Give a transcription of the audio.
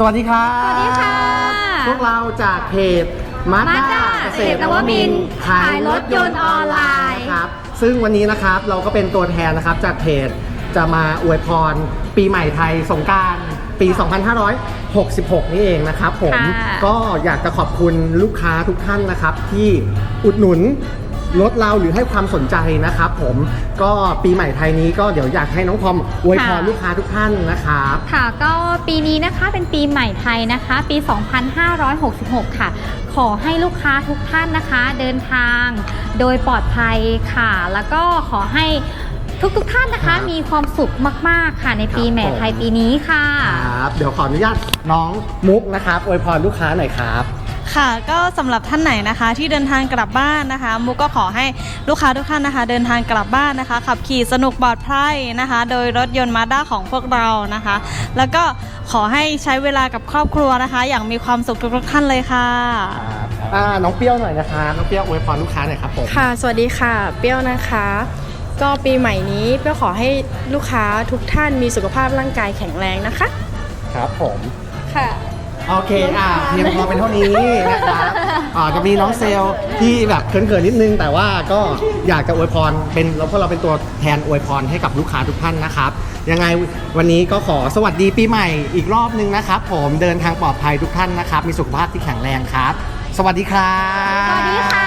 สวัสดีครับสวัสดีค่ะ พวกเราจากเพจมาด้า Mazda เกษตรนวมินทร์ขายรถยนต์ออนไลน์ครับ ซึ่งวันนี้นะครับเราก็เป็นตัวแทนนะครับจากเพจจะมาอวยพรปีใหม่ไทยสงกรารปี 2566 นี่เองนะครับผม ค่ะ ก็อยากจะขอบคุณลูกค้าทุกท่านนะครับ ที่อุดหนุน รถเราหรือให้ความสนใจนะครับผมก็ปีใหม่ไทยนี้ก็เดี๋ยวอยากให้น้องพอมอวยพรลูกค้าทุกท่านนะครับ ค่ะก็ปีนี้นะคะเป็นปีใหม่ไทยนะคะ ปี 2566 ค่ะ ขอให้ลูกค้าทุกท่านนะคะ เดินทางโดยปลอดภัยค่ะ แล้วก็ขอให้ทุกๆท่านนะครัคะ บมีความสุขมากๆค่ะในปีครับใหม่ไทยผม ปีนี้ค่ะ ครับเดี๋ยวขออนุญาตน้องมุกนะครับอวยพรลูกค้าหน่อยครับ ค่ะก็สำหรับท่านไหนนะคะ ที่เดินทางกลับบ้านนะคะ มุกก็ขอให้ลูกค้าทุกท่านนะคะ เดินทางกลับบ้านนะคะ ขับขี่สนุกปลอดภัยนะคะ โดยรถยนต์มาด้าของพวกเรานะคะ แล้วก็ขอให้ใช้เวลากับครอบครัวนะคะ อย่างมีความสุขทุกๆท่านเลยค่ะอ่าน้องเปรี้ยวหน่อยนะครับน้องเปรี้ยวอวยพรลูกค้าหน่อยครับผมค่ะ สวัสดีค่ะ เปรี้ยวนะคะ ก็ปีใหม่นี้เปรี้ยวขอให้ลูกค้าทุกท่านมีสุขภาพร่างกายแข็งแรงนะคะ ครับผมค่ะ โอเคอ่าเพียงพอเป็นเท่านี้นะครับอ่าก็มีน้องเซลล์ที่แบบเขินๆนิดนึง แต่ว่าก็อยากจะอวยพรเป็นเราเพราะเราเป็นตัวแทนอวยพรให้กับลูกค้าทุกท่านนะครับ ยังไงวันนี้ก็ขอสวัสดีปีใหม่อีกรอบนึงนะครับ ผมเดินทางปลอดภัยทุกท่านนะครับ มีสุขภาพที่แข็งแรงครับ สวัสดีครับ สวัสดีค่ะ